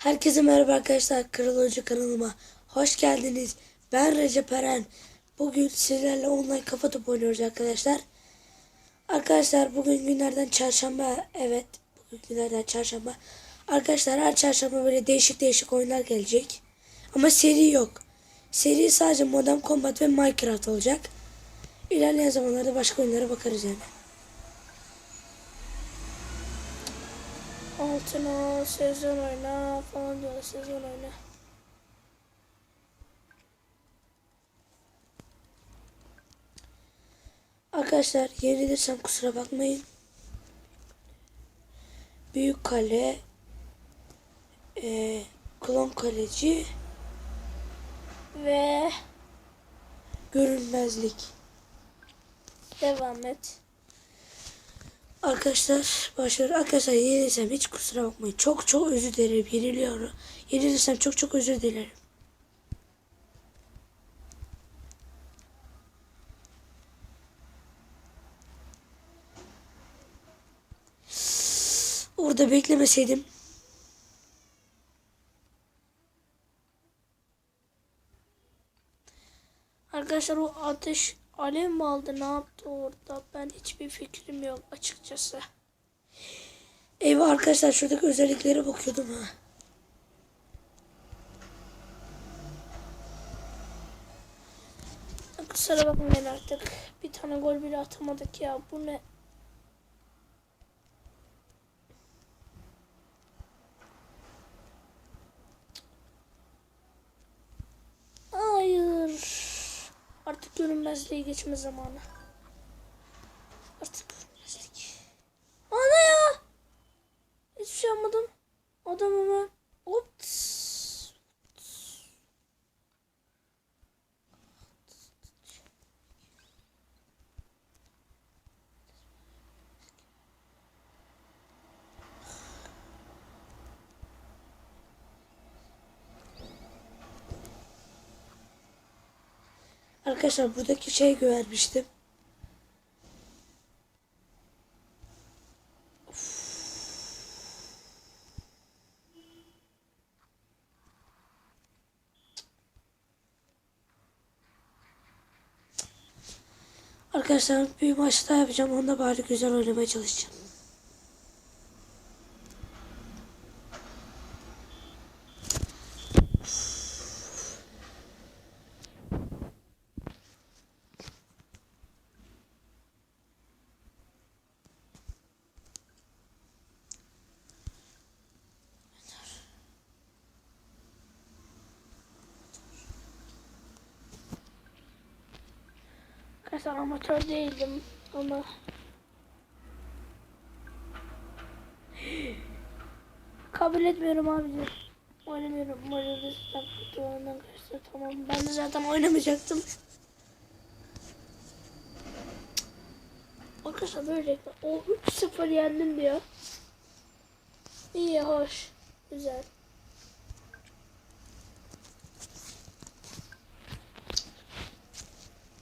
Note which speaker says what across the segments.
Speaker 1: Herkese merhaba arkadaşlar. Kral Hoca kanalıma hoş geldiniz. Ben Recep Eren. Bugün sizlerle online kafa topu oynuyoruz arkadaşlar. Arkadaşlar bugün günlerden çarşamba. Evet bugün günlerden çarşamba. Arkadaşlar her çarşamba böyle değişik değişik oyunlar gelecek. Ama seri yok. Seri sadece Modern Combat ve Minecraft olacak. İlerleyen zamanlarda başka oyunlara bakarız yani.
Speaker 2: Altına sezon oyna falan diyorlar sezon oyna.
Speaker 1: Arkadaşlar yenilirsem kusura bakmayın. Büyük kale, e, klon kaleci,
Speaker 2: Ve
Speaker 1: görünmezlik.
Speaker 2: devam et.
Speaker 1: Arkadaşlar başlıyor. Arkadaşlar yenilirsem hiç kusura bakmayın. Çok çok özür dilerim. Yeniliyorum. Yenilirsem çok çok özür dilerim. Orada beklemeseydim.
Speaker 2: Arkadaşlar o ateş alev mi aldı ne yaptı orada ben hiçbir fikrim yok açıkçası.
Speaker 1: Eyvah arkadaşlar şuradaki özelliklere bakıyordum ha.
Speaker 2: Kusura bakmayın artık bir tane gol bile atamadık ya bu ne? Artık görünmezliğe geçme zamanı. Artık görünmezlik. Ana ya. Hiçbir şey yapmadım. Adam hemen. Ops.
Speaker 1: Arkadaşlar buradaki şey güvermiştim. Arkadaşlar bir maç daha yapacağım. Onda bari güzel oynamaya çalışacağım.
Speaker 2: Arkadaşlar amatör değildim ama kabul etmiyorum abici. Oynamıyorum. Oynamıyorum. Duvarından kaçtı. Tamam. Ben de zaten oynamayacaktım. Arkadaşlar böyle o 3-0 yendim diyor. İyi, hoş, güzel.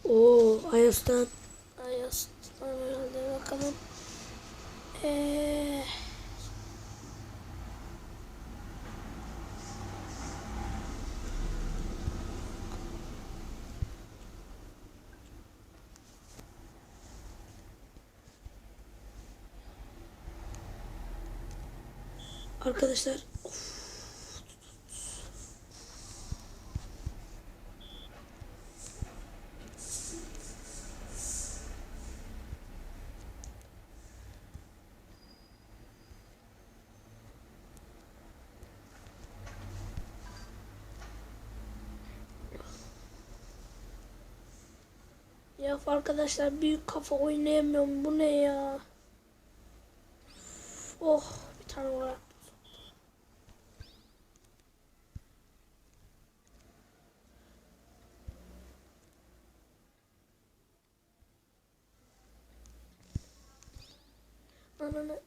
Speaker 1: Oo, Ayos'tan
Speaker 2: Ayas, herhalde bakalım. Eee...
Speaker 1: arkadaşlar
Speaker 2: Ya arkadaşlar büyük kafa oynayamıyorum. Bu ne ya? Oh bir tane var. Ananı.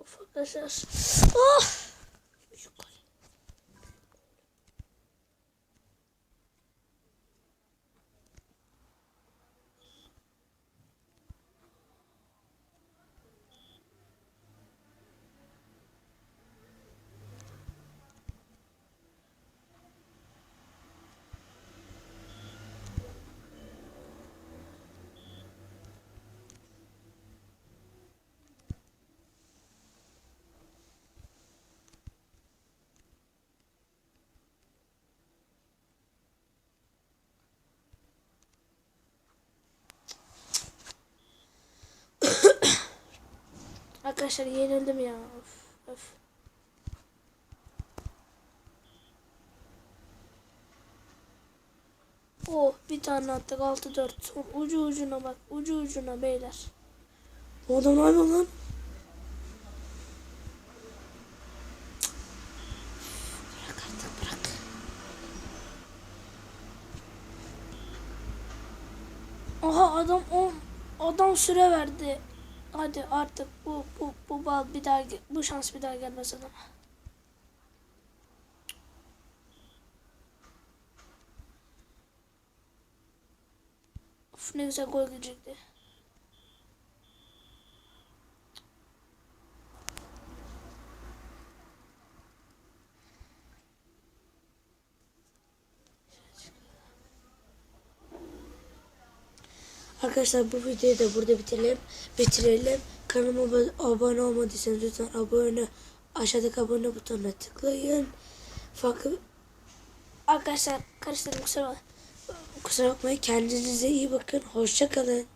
Speaker 2: Of arkadaşlar. Oh! Büyük gol. Arkadaşlar yenildim ya. Öf, öf. Oh bir tane attık 6-4. Ucu ucuna bak. Ucu ucuna beyler.
Speaker 1: Bu adam yapıyor lan?
Speaker 2: Aha adam o adam süre verdi. Hadi artık bu bal bir daha bu şans bir daha gelmez adama. Of ne güzel gol gelecekti.
Speaker 1: Arkadaşlar bu videoyu da burada bitirelim. Bitirelim. Kanalıma ab- abone olmadıysanız lütfen abone aşağıdaki abone butonuna tıklayın. Farklı
Speaker 2: Arkadaşlar karıştırdım kusura
Speaker 1: kusura bakmayın kendinize iyi bakın. Hoşça kalın.